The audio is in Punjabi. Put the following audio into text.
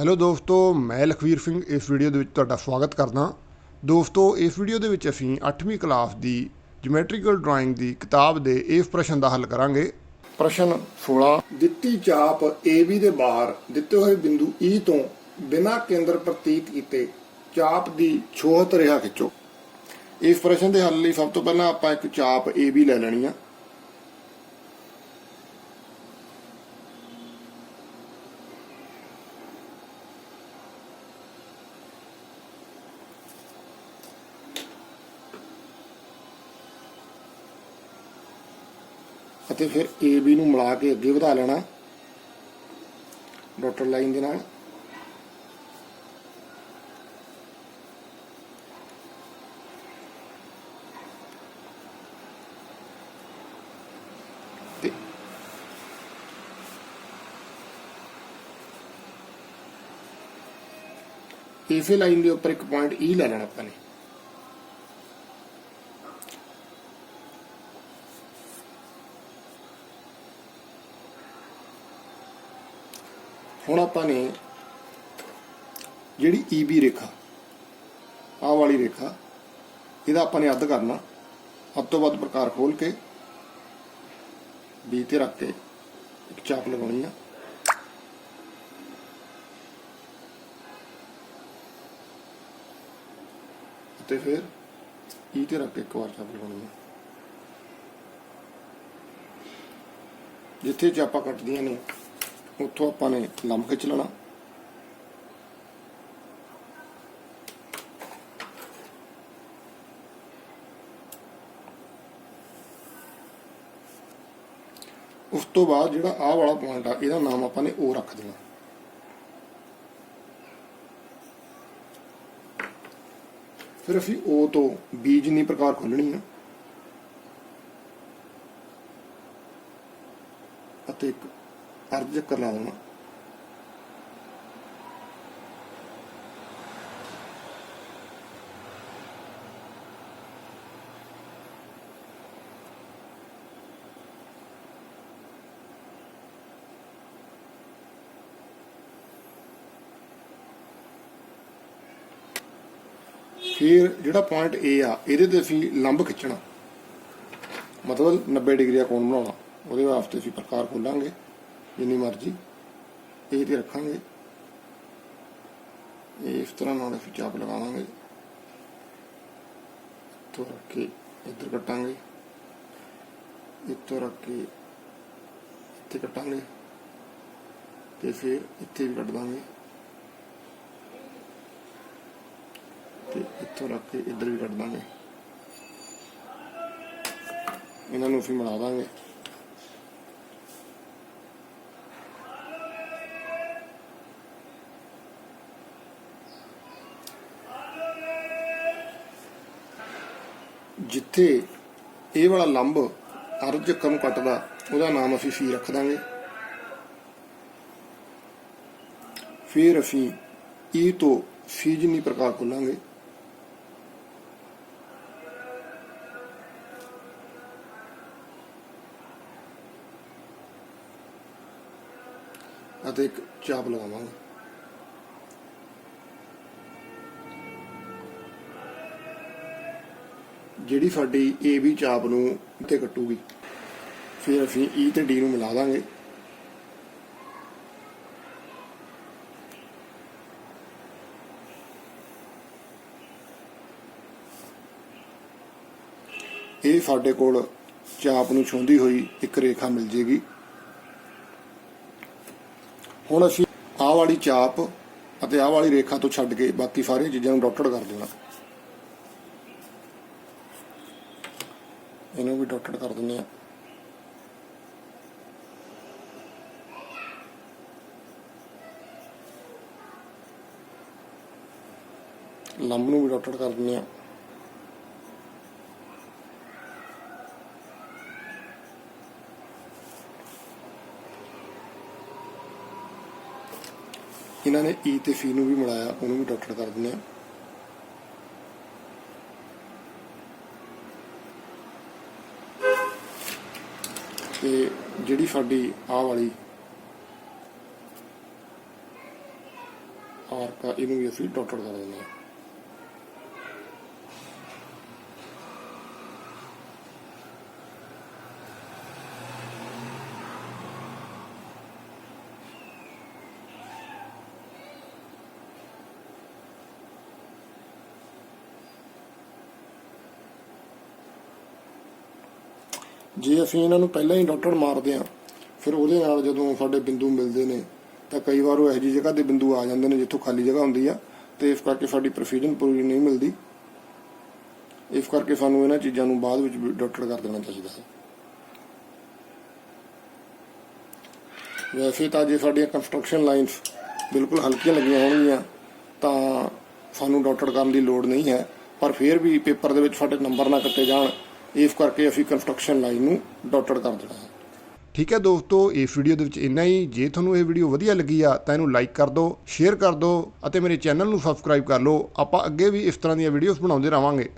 ਹੈਲੋ ਦੋਸਤੋ, ਮੈਂ ਲਖਵੀਰ ਸਿੰਘ, ਇਸ ਵੀਡੀਓ ਦੇ ਵਿੱਚ ਤੁਹਾਡਾ ਸਵਾਗਤ ਕਰਦਾ। ਦੋਸਤੋ, ਇਸ ਵੀਡੀਓ ਦੇ ਵਿੱਚ ਅਸੀਂ 8ਵੀਂ ਕਲਾਸ ਦੀ ਜਿਓਮੈਟ੍ਰੀਕਲ ਡਰਾਇੰਗ ਦੀ ਕਿਤਾਬ ਦੇ ਇਸ ਪ੍ਰਸ਼ਨ ਦਾ ਹੱਲ ਕਰਾਂਗੇ। ਪ੍ਰਸ਼ਨ 16 ਦਿੱਤੀ ਚਾਪ AB ਦੇ ਬਾਹਰ ਦਿੱਤੇ ਹੋਏ ਬਿੰਦੂ E ਤੋਂ ਬਿਨਾਂ ਕੇਂਦਰ ਪ੍ਰਤੀਤ ਕੀਤੇ ਚਾਪ ਦੀ ਛੋਹਤ ਰੇਖਾ ਖਿੱਚੋ। ਇਸ ਪ੍ਰਸ਼ਨ ਦੇ ਹੱਲ ਲਈ ਸਭ ਤੋਂ ਪਹਿਲਾਂ ਆਪਾਂ ਇੱਕ ਚਾਪ AB ਲੈ ਲੈਣੀ ਆ। ਅਤੇ ਫਿਰ AB ਨੂੰ ਮਿਲਾ ਕੇ ਅੱਗੇ ਵਧਾ ਲੈਣਾ। ਡਾਟਰ ਲਾਈਨ ਦੇ ਨਾਲ। ਇਸੇ ਲਾਈਨ ਦੇ ਉੱਪਰ ਇੱਕ ਪੁਆਇੰਟ E ਲੈ ਲੈਣਾ ਆਪਾਂ ਨੇ। ਹੁਣ ਆਪਾਂ ਨੇ ਜਿਹੜੀ EB ਰੇਖਾ, ਆਹ ਵਾਲੀ ਰੇਖਾ, ਇਹਦਾ ਆਪਾਂ ਨੇ ਅੱਧ ਕਰਨਾ। ਅੱਧ ਤੋਂ ਵੱਧ ਪ੍ਰਕਾਰ ਖੋਲ ਕੇ B ਤੇ ਰੱਖ ਕੇ ਇੱਕ ਚਾਪ ਲਗਾਉਣੀ ਆ। ਤੇ ਫਿਰ E ਤੇ ਰੱਖ ਕੇ ਇੱਕ ਵਾਰ ਚਾਪ ਲਗਾਉਣੀ ਆ। ਜਿੱਥੇ ਚਾਪਾਂ ਕੱਟਦੀਆਂ ਨੇ ਉੱਥੋਂ ਆਪਾਂ ਨੇ ਲੰਬ ਖਿੱਚ ਲੈਣਾ ਉਸ ਤੋਂ ਬਾਅਦ ਜਿਹੜਾ ਆਹ ਵਾਲਾ ਪੁਆਇੰਟ ਆ, ਇਹਦਾ ਨਾਮ ਆਪਾਂ ਨੇ O ਰੱਖ ਦੇਣਾ। ਫਿਰ ਅਸੀਂ O ਤੋਂ B ਜਿੰਨੀ ਪ੍ਰਕਾਰ ਖੋਲਣੀ ਆ, ਅਤੇ ਇੱਕ ਅਰਧ ਚੱਕਰ ਲਾ ਦੇਣਾ ਫਿਰ ਜਿਹੜਾ ਪੁਆਇੰਟ A ਆ, ਇਹਦੇ ਤੇ ਅਸੀਂ ਲੰਬ ਖਿੱਚਣਾ। ਮਤਲਬ 90 ਡਿਗਰੀ ਦਾ ਕੋਣ ਬਣਾਉਣਾ। ਉਹਦੇ ਵਾਸਤੇ ਅਸੀਂ ਪ੍ਰਕਾਰ ਖੋਲਾਂਗੇ। ਜਿੰਨੀ ਮਰਜ਼ੀ ਇਹ ਤੇ ਰੱਖਾਂਗੇ। ਇਸ ਤਰ੍ਹਾਂ ਨਾਲ ਅਸੀਂ ਚਾਪ ਲਗਾਵਾਂਗੇ। ਇੱਥੋਂ ਰੱਖ ਕੇ ਇੱਧਰ ਕੱਟਾਂਗੇ। ਇੱਥੋਂ ਰੱਖ ਕੇ ਇੱਥੇ ਕੱਟਾਂਗੇ ਤੇ ਫਿਰ ਇੱਥੇ ਵੀ ਕੱਟ ਦਾਂਗੇ। ਤੇ ਇੱਥੋਂ ਰੱਖ ਕੇ ਇੱਧਰ ਵੀ ਕੱਟ ਦਾਂਗੇ। ਇਹਨਾਂ ਨੂੰ ਅਸੀਂ ਮਿਲਾ ਦਾਂਗੇ। ਜਿੱਥੇ ਇਹ ਵਾਲਾ ਲੰਬ ਅਰਧ ਕਮ ਕੱਟਦਾ, ਉਹਦਾ ਨਾਮ ਅਸੀਂ ਫੀ ਰੱਖ ਦਾਂਗੇ। ਫਿਰ ਅਸੀਂ ਈ ਤੋਂ ਫੀ ਜਿੰਨੀ ਪ੍ਰਕਾਰ ਖੋਲਾਂਗੇ। ਅਤੇ ਇੱਕ ਚਾਪ ਲਗਾਵਾਂਗੇ ਜਿਹੜੀ ਸਾਡੀ ਏ ਵੀ ਚਾਪ ਨੂੰ ਤੇ ਕੱਟੂਗੀ। ਫਿਰ ਅਸੀਂ ਈ ਤੇ ਡੀ ਨੂੰ ਮਿਲਾ ਦਾਂਗੇ। ਇਹ ਸਾਡੇ ਕੋਲ ਚਾਪ ਨੂੰ ਛੋਂਦੀ ਹੋਈ ਇੱਕ ਰੇਖਾ ਮਿਲ ਜੇਗੀ। ਹੁਣ ਅਸੀਂ ਆਹ ਵਾਲੀ ਚਾਪ ਅਤੇ ਆਹ ਵਾਲੀ ਰੇਖਾ ਤੋਂ ਛੱਡ ਕੇ ਬਾਕੀ ਸਾਰੀਆਂ ਚੀਜ਼ਾਂ ਨੂੰ ਡਾਟਡ ਕਰ ਦੇਣਾ। ਇਹਨੂੰ ਵੀ ਡਾਟਡ ਕਰ ਦਿੰਦੇ ਆ ਲੰਬ ਨੂੰ ਵੀ ਡਾਟਡ ਕਰ ਦਿੰਦੇ ਆ ਇਹਨਾਂ ਨੇ ਈ ਤੇ ਫੀ ਨੂੰ ਵੀ ਮਿਲਾਇਆ ਉਹਨੂੰ ਵੀ ਡਾਟਡ ਕਰ ਤੇ ਜਿਹੜੀ ਸਾਡੀ ਆਹ ਵਾਲੀ ਆਰਕ ਆ ਇਹਨੂੰ ਵੀ ਅਸੀਂ ਡਾਟਡ ਕਰ ਦਿੰਦੇ ਹਾਂ। ਜੇ ਅਸੀਂ ਇਹਨਾਂ ਨੂੰ ਪਹਿਲਾਂ ਹੀ ਡਾਕਟਰ ਮਾਰਦੇ ਹਾਂ, ਫਿਰ ਉਹਦੇ ਨਾਲ ਜਦੋਂ ਸਾਡੇ ਬਿੰਦੂ ਮਿਲਦੇ ਨੇ, ਤਾਂ ਕਈ ਵਾਰ ਉਹ ਇਹੋ ਜਿਹੀ ਜਗ੍ਹਾ ਤੇ ਬਿੰਦੂ ਆ ਜਾਂਦੇ ਨੇ ਜਿੱਥੋਂ ਖਾਲੀ ਜਗ੍ਹਾ ਹੁੰਦੀ ਆ, ਤੇ ਇਸ ਕਰਕੇ ਸਾਡੀ ਪ੍ਰੋਸੀਜਨ ਪੂਰੀ ਨਹੀਂ ਮਿਲਦੀ। ਇਸ ਕਰਕੇ ਸਾਨੂੰ ਇਹਨਾਂ ਚੀਜ਼ਾਂ ਨੂੰ ਬਾਅਦ ਵਿੱਚ ਡਾਕਟਰ ਕਰ ਦੇਣਾ ਚਾਹੀਦਾ ਹੈ। ਵੈਸੇ ਤਾਂ ਜੇ ਸਾਡੀਆਂ ਕੰਸਟਰਕਸ਼ਨ ਲਾਈਨਸ ਬਿਲਕੁਲ ਹਲਕੀਆਂ ਲੱਗੀਆਂ ਹੋਣਗੀਆਂ, ਤਾਂ ਸਾਨੂੰ ਡਾਕਟਰ ਕਰਨ ਦੀ ਲੋੜ ਨਹੀਂ ਹੈ, ਪਰ ਫਿਰ ਵੀ ਪੇਪਰ ਦੇ ਵਿੱਚ ਸਾਡੇ ਨੰਬਰ ਨਾ ਕੱਟੇ ਜਾਣ ਇਸ ਕਰਕੇ ਅਸੀਂ ਕੰਸਟਰਕਸ਼ਨ ਲਾਈਨ ਨੂੰ ਡਾਟਡ ਕਰ ਦੇਣਾ ਹੈ। ਠੀਕ ਹੈ ਦੋਸਤੋ, ਇਸ ਵੀਡੀਓ ਦੇ ਵਿੱਚ ਇੰਨਾ ਹੀ। ਜੇ ਤੁਹਾਨੂੰ ਇਹ ਵੀਡੀਓ ਵਧੀਆ ਲੱਗੀ ਆ, ਤਾਂ ਇਹਨੂੰ ਲਾਈਕ ਕਰ ਦਿਓ ਸ਼ੇਅਰ ਕਰ ਦਿਓ ਅਤੇ ਮੇਰੇ ਚੈਨਲ ਨੂੰ ਸਬਸਕ੍ਰਾਈਬ ਕਰ ਲਓ। ਆਪਾਂ ਅੱਗੇ ਵੀ ਇਸ ਤਰ੍ਹਾਂ ਦੀਆਂ ਵੀਡੀਓਜ਼ ਬਣਾਉਂਦੇ ਰਵਾਂਗੇ